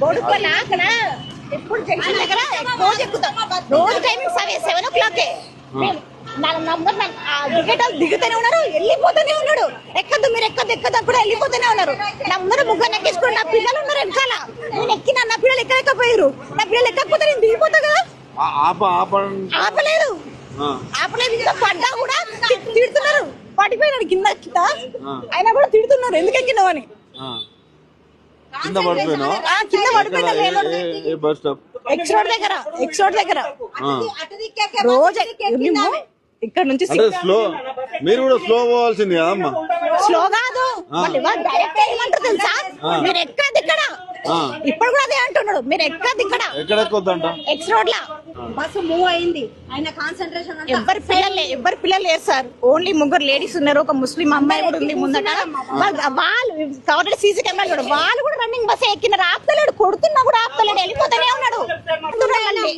బోడుపల్లి అక్కడ ఎప్పుడు జంక్షన్ దగ్గర? రోజు ఎక్కుతాం. రోజు టైమింగ్ సరే seven o'clock. Number ticket దిగుతూనే ఉన్నారు వెళ్ళిపోతూనే ఉన్నాడు. ఎక్కద్దు మీరు ఎక్కద్దు ఎక్కద్దు కూడా వెళ్ళిపోతూనే ఉన్నారు. నా ముందర ముగ్గురు ఎక్కించుకుని నా పిల్లలు ఉన్నారు వెనకాల. నేను ఎక్కిన నా పిల్లలు ఎక్కలేకపోయారు నా పిల్లలు ఎక్కకపోతే నేను దిగిపోతా కదా? ఆపలేదు. ఆపలేదు పడ్డా కూడా తిడుతున్నారు. పడిపోయినాడు కింద కింద. అయినా కూడా తిడుతున్నారు. ఎందుకు ఎక్కినావు అని. కింద పడిపోయినా? కింద పడిపోయినా బస్ స్టాప్? ఎక్స్ రోడ్ దగ్గర ఎక్స్ రోడ్ దగ్గర. రోజు ఇక్కడ నుంచి స్లో మీరు కూడా స్లో పోవాల్సింది కదమ్మా స్లో కాదు. డైరెక్ట్ ఏమంటారు తెలుసా? మీరు. ఇప్పుడు కూడా అదే అంటున్నాడు. మీరు ఎక్కది ఇక్కడ. ఎక్కడ ఎక్కొద్దంట? ఎక్స్ రోడ్ లా. బస్సు మూవ్ అయింది. ఆయన కాన్సన్ట్రేషన్ అంతా ఎవరి పిల్లలు ఎవరి పిల్లలు లేరు సార్. ఓన్లీ ముగ్గురు లేడీస్ ఉన్నారు. ఒక ముస్లిం అమ్మాయి కూడా ఉంది ముందట. వాళ్ళు కాబట్టి సీసీ కెమెరా కూడా వాళ్ళు కూడా రన్నింగ్ బస్ ఎక్కినారు ఆపుతలేడు కొడుతున్నా కూడా ఆపుతలేడు వెళ్ళిపోతూనే ఉన్నాడు.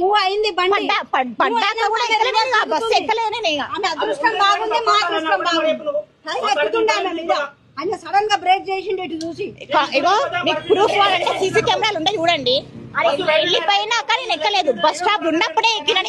మూవ్ అయింది బండి. పడ్డా పడ్- పడ్డాక కూడా ఎక్కలేను ఆ బస్ ఎక్కలేను. ఆమె అదృష్టం బాగుంది మా అదృష్టం బాగుంది. ఆయన సడన్గా బ్రేక్ చేసిండు ఇటు చూసి. ఇగో మీకు ప్రూఫ్ సీసీ కెమెరాలు ఉంటాయి చూడండి. వెళ్ళిపోయినా కానీ నేను ఎక్కలేదు. బస్ స్టాప్ ఉన్నప్పుడే ఎక్కిన